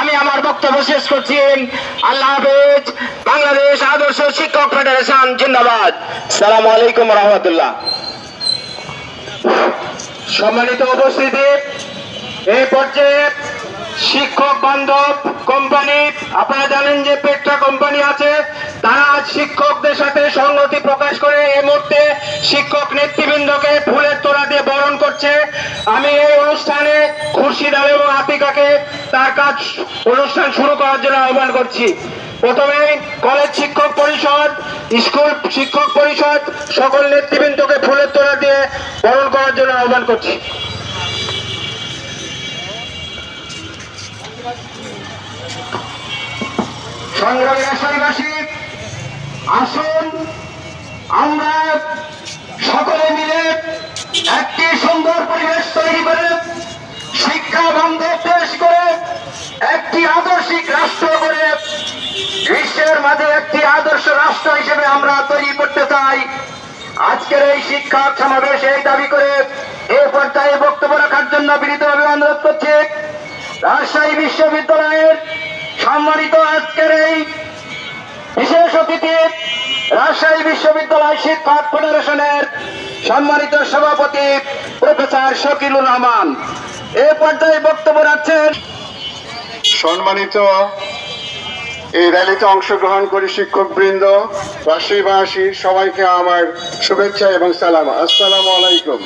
আমি আমার বক্তব্য শেষ করছি। আল্লাহ হাফেজ, বাংলাদেশ আদর্শ শিক্ষক ফেডারেশন, জিন্দাবাদ। সালাম আলাইকুম রহমতুল্লাহ। সম্মানিত উপস্থিতি, এই পর্যায়ে শিক্ষক বান্ধব কোম্পানি, আপনারা জানেন যে পেট্রা কোম্পানি আছে, তারা আজ শিক্ষকদের সাথে সংগতি প্রকাশ করে এই মুহূর্তে শিক্ষক নেতৃবৃন্দকে ফুলের তোড়া দিয়ে বরণ করছে। আমি এই অনুষ্ঠানে খুরশিদ আলম এবং আতিকাকে তার কাজ, অনুষ্ঠান শুরু করার জন্য আহ্বান করছি। প্রথমে কলেজ শিক্ষক পরিষদ, স্কুল শিক্ষক পরিষদ, সকল নেতৃবৃন্দকে ফুলের তোড়া দিয়ে বরণ করার জন্য আহ্বান করছি। আসুন, আমরা সকলে মিলে একটি সুন্দর পরিবেশ তৈরি করে, শিক্ষা বান্ধব দেশ করে একটি আদর্শিক রাষ্ট্র করে বিশ্বের মাঝে একটি আদর্শ রাষ্ট্র হিসেবে আমরা তৈরি করতে চাই। আজকের এই শিক্ষক সমাবেশ এই দাবি করে এই পর্যায়ে বক্তব্য রাখার জন্য বিনীতভাবে অনুরোধ করছি। রাজশাহী বিশ্ববিদ্যালয়ের সম্মানিত আজকের এই বিশেষ অতিথি রাজশাহী বিশ্ববিদ্যালয় শিক্ষক ফেডারেশনের সম্মানিত সভাপতি প্রফেসর শকিলুর রহমান। এ পর্যায়ে বক্তব্য রাখছেন সম্মানিত এই র্যালিতে অংশগ্রহণ করে শিক্ষক বৃন্দ রাজশাহীবাসী, সবাইকে আমার শুভেচ্ছা এবং সালাম। আসসালামু আলাইকুম।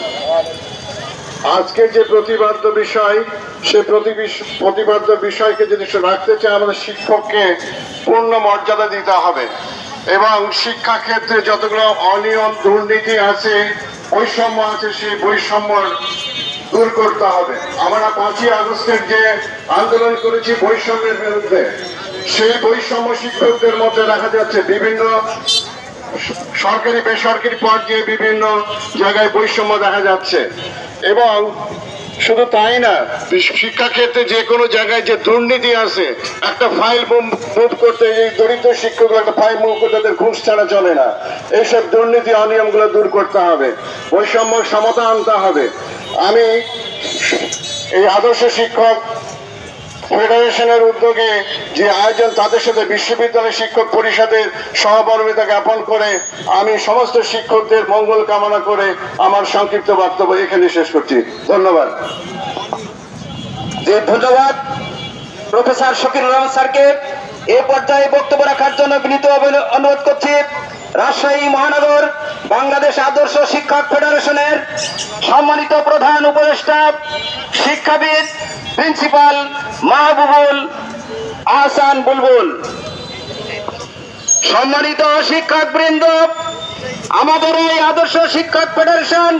আজকের যে প্রতিবাদ্য বিষয়, সে প্রতিবাদ্য বিষয়কে যদি রাখতে চাই আমাদের শিক্ষককে পূর্ণ মর্যাদা দিতে হবে। এবং শিক্ষা ক্ষেত্রে যতগুলো অনিয়ম, দুর্নীতি আছে, বৈষম্য আছে, সেই বৈষম্য দূর করতে হবে। আমরা পাঁচই আগস্টের যে আন্দোলন করেছি বৈষম্যের বিরুদ্ধে, সেই বৈষম্য শিক্ষকদের মধ্যে দেখা যাচ্ছে বিভিন্ন সরকারি বেসরকারি পর্যায়ে বিভিন্ন জায়গায় বৈষম্য দেখা যাচ্ছে। এবং শুধু তাই না শিক্ষাক্ষেত্রে যে কোনো জায়গায় যে দুর্নীতি আছে, একটা ফাইল মুভ করতে, এই দরিদ্র শিক্ষক একটা ফাইল মুভ করতে তাদের ঘুষ ছাড়া চলে না। এইসব দুর্নীতি অনিয়মগুলো দূর করতে হবে বৈষম্য সমতা আনতে হবে। আমি এই আদর্শ শিক্ষক ফেডারেশনের উদ্যোগে যে আয়োজন তাদের সাথে বিশ্ববিদ্যালয় শিক্ষক পরিষদের সহকর্মিতা জ্ঞাপন করে, আমি সমস্ত শিক্ষকদের মঙ্গল কামনা করে আমার সংক্ষিপ্ত বক্তব্য এখানে শেষ করছি। ধন্যবাদ। ধন্যবাদ। প্রফেসর শকিরুর রহমান স্যারকে এ পর্যায়ে বক্তব্য রাখার জন্য বিনীত অনুরোধ করছি, রাজশাহী মহানগর বাংলাদেশ আদর্শ শিক্ষক ফেডারেশনের সম্মানিত প্রধান উপদেষ্টা, শিক্ষাবিদ মাহবুবুল আসান বুলবুল। সম্মানিত শিক্ষক বৃন্দ আমাদের এই আদর্শ শিক্ষক ফেডারেশন